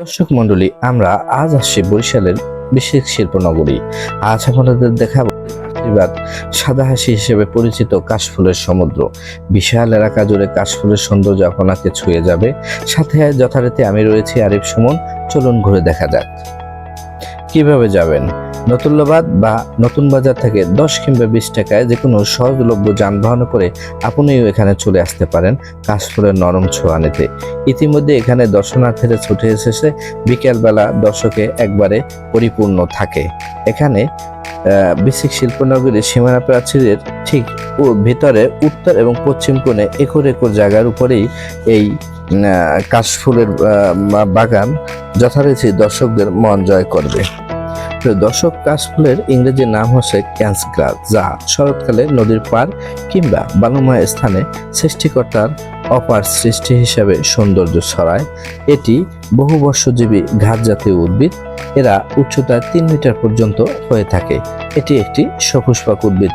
দর্শক মন্ডলী আমরা আজ আসছি বরিশালের বিশেষ শিল্প নগরী আজ আপনাদের দেখাব আশীর্বাদ, সাদা হাসি হিসেবে পরিচিত কাশফুলের সমুদ্র। বিশাল এলাকা জুড়ে কাশফুলের সৌন্দর্য আপনাকে ছুঁয়ে যাবে। সাথে যথারীতি আমি রয়েছি আরিফ সুমন। চলুন ঘুরে দেখা যাক। কীভাবে যাবেন? নতুল্লাবাদ বা নতুন বাজার থেকে দশ কিংবা বিশ টাকায় যে কোনো সহজলভ্য যানবাহন করে আপনিও এখানে চলে আসতে পারেন কাশফুলের নরম ছোঁয়া নিতে। ইতিমধ্যে এখানে দর্শনার্থীরা ছুটে এসেছে, বিকেলবেলা দর্শকে একবারে পরিপূর্ণ থাকে। এখানে বিসিক শিল্পনগরীর সীমানা প্রাচীরের ঠিক ও ভিতরে উত্তর এবং পশ্চিম কোণে একর একর জায়গার উপরেই এই কাশফুলের বাগান যথারীতি দর্শকদের মন জয় করবে। দর্শক, কাশফুলের ইংরেজি নাম হচ্ছে ক্যান্স গ্রাস যা শরৎকালে নদীর পার কিংবা বালুময় স্থানে সৃষ্টিকর্তার অপার সৃষ্টি হিসাবে সৌন্দর্য ছড়ায়। এটি বহু বর্ষজীবী ঘাস জাতীয় উদ্ভিদ। এরা উচ্চতায় তিন মিটার পর্যন্ত হয়ে থাকে। এটি একটি সপুষ্পক উদ্ভিদ।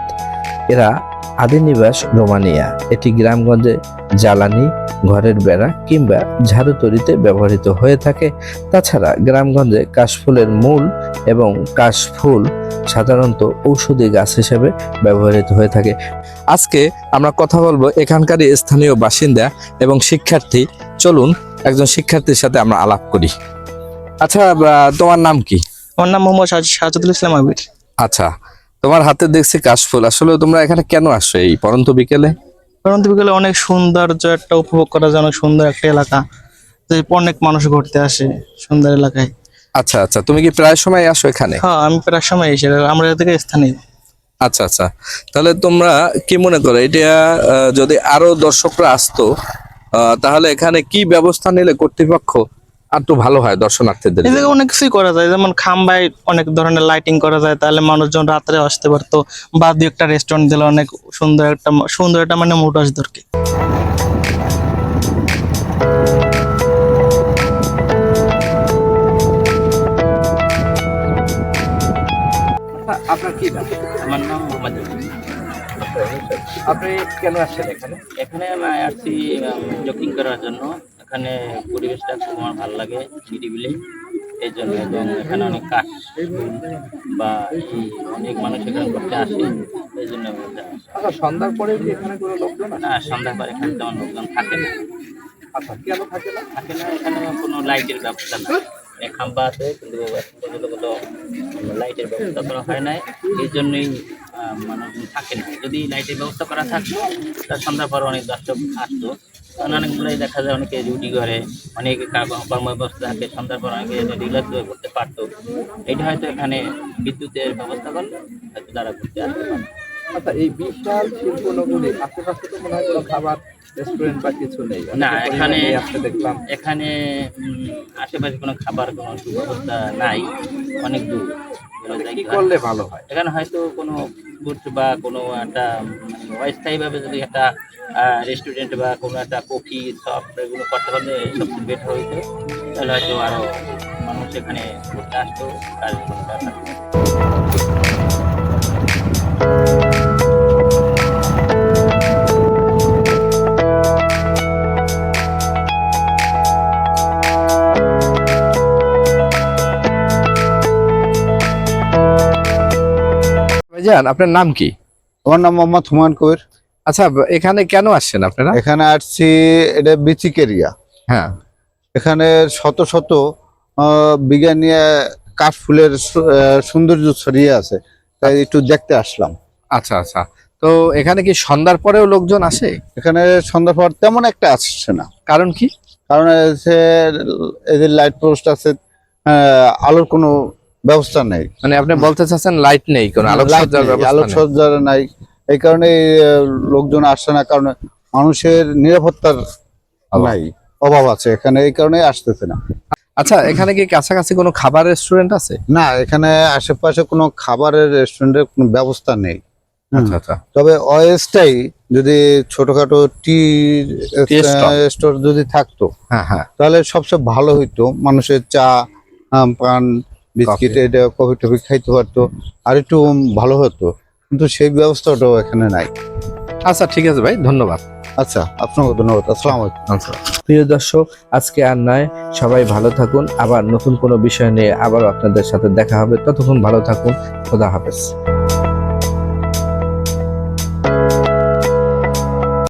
এরা আদি নিবাস রোমানিয়া। এটি গ্রামগঞ্জে জ্বালানি ঘরের বেড়া কিংবা ঝাড়ু তৈরিতে ব্যবহৃত হয়ে থাকে। তাছাড়া গ্রামগঞ্জে কাশফুলের মূল এবং কাশফুল সাধারণত ঔষধি গাছ হিসেবে ব্যবহৃত হয়ে থাকে। আজকে আমরা কথা বলব এখানকার স্থানীয় বাসিন্দা এবং শিক্ষার্থী। চলুন একজন শিক্ষার্থীর সাথে আমরা আলাপ করি। আচ্ছা তোমার নাম কি? আমার নাম মোহাম্মদ সাজাদুল ইসলাম আবির আচ্ছা তোমার হাতে দেখছি কাশফুল। আসলে তোমরা এখানে কেন আসছো এই পরন্ত বিকেলে? পরন্ত বিকেলে অনেক সৌন্দর্য একটা উপভোগ করা যায় অনেক সুন্দর একটা এলাকা যে অনেক মানুষ ঘুরতে আসে সুন্দর এলাকায়। আচ্ছা আচ্ছা। তুমি কি প্রায় সময় আসো এখানে? হ্যাঁ আমি প্রায় সময় এসে আমরা এদিকে স্থানীয়। আচ্ছা আচ্ছা। তাহলে তোমরা কি মনে করো এটা যদি আরও দর্শকরা আসতো আহ, তাহলে এখানে কি ব্যবস্থা নিলে কর্তৃপক্ষ আর একটু ভালো হয় দর্শনার্থীদের? জায়গায় অনেক কিছুই করা যায় যেমন খাম্বায় অনেক ধরনের লাইটিং করা যায় তাহলে মানুষজন রাত্রে আসতে পারতো। বা দু একটা রেস্টুরেন্ট দিলে অনেক সুন্দর একটা সুন্দর একটা মানে মুড আসতো আর কি আপনার কি নাম? আমার নাম মোহাম্মদ আপনি কেন আসছেন এখানে? এখানে আমি আসছি জকিং করার জন্য। এখানে পরিবেশটা খুব আমার ভালো লাগে নিরিবিলি এই জন্য এবং এখানে অনেক কাঠ বা অনেক মানুষ এখানে ঘুরতে আসে এই জন্য। আচ্ছা সন্ধ্যার পরে কি এখানে কোনো লোকজন না সন্ধ্যা পর এখানে তেমন লোকজন থাকে না। আচ্ছা কেন থাকে না? থাকে না এখানে কোনো লাইটের ব্যবস্থা এই খাম্বা আছে কিন্তু কোনো লাইটের ব্যবস্থা করা হয় নাই। এই জন্যই মানুষজন থাকে না। যদি লাইটের ব্যবস্থা করা থাকতো তার সন্ধ্যার পর অনেক দর্শক আসতো। অনেকগুলোই দেখা যায়, অনেকে ডিউটি করে, অনেকে কর্মব্যস্ত থাকে, সন্ধ্যার পর অনেকে রিল্যাক্স করতে পারতো এটা হয়তো এখানে বিদ্যুতের ব্যবস্থা করলে হয়তো তারা ঘুরতে আসতে পারতো। আচ্ছা এই বিশাল শিল্পনগরী আশেপাশে তো মনে হয় কোনো খাবার রেস্টুরেন্ট বা কিছু নেই। না, এখানে- দেখলাম। এখানে আশেপাশে কোনো খাবার কোনো সুব্যবস্থা নাই অনেক দূর। কি করলে ভালো হয়? এখানে হয়তো কোনো ফুড বা কোনো একটা অস্থায়ীভাবে যদি একটা রেস্টুরেন্ট বা কোনো একটা কফি শপ এগুলো করতে পারলে সবচেয়ে বেটার হইতো। তাহলে হয়তো আরও মানুষ এখানে ঘুরতে আসতো আর কোনো ভাইজান আপনার নাম কি? আমার নাম মোহাম্মদ হুমায়ুন কবির। আচ্ছা এখানে কেন আসছেন আপনারা? এখানে আসছি এটা বিচিক এরিয়া হ্যাঁ। এখানে শত শত নিয়ে কাশফুলের সু- সৌন্দর্য ছড়িয়ে আছে। তাই একটু দেখতে আসলাম। আচ্ছা আচ্ছা। তো এখানে কি সন্ধ্যার পরেও লোকজন আসে? এখানে সন্ধ্যার পর তেমন একটা আসছে না। কারণ কি? কারণ এদের লাইট পোস্ট আছে আলোর কোনো ব্যবস্থা নেই। মানে আপনি বলতে চাচ্ছেন লাইট নেই কোনো আলোকসজ্জার নেই, আলোকসজ্জার নাই। এই কারণে লোকজন আসছে না কারণ মানুষের নিরাপত্তার অভাব। নাই অভাব আছে এখানে এই কারণে আসতেছে না। আচ্ছা এখানে কি কাছাকাছি কোনো খাবার রেস্টুরেন্ট আছে? না এখানে আশেপাশে কোনো খাবারের রেস্টুরেন্টের কোনো ব্যবস্থা নেই। আচ্ছা আচ্ছা। তবে অয়েসটাই যদি ছোটখাটো টি স্টোর যদি থাকতো হ্যাঁ হ্যাঁ। তাহলে সবচেয়ে ভালো হইতো মানুষের চা পান বিস্কিট। এটা কফি টফি খাইতে পারতো আর একটু ভালো হতো কিন্তু সেই ব্যবস্থাটাও এখানে নাই। আচ্ছা ঠিক আছে ভাই ধন্যবাদ। আচ্ছা আপনাকে ধন্যবাদ আসসালাম আচ্ছা। প্রিয় দর্শক আজকে আর নয় সবাই ভালো থাকুন আবার নতুন কোনো বিষয় নিয়ে আবার আপনাদের সাথে দেখা হবে ততক্ষণ ভালো থাকুন খোদা হাফেজ।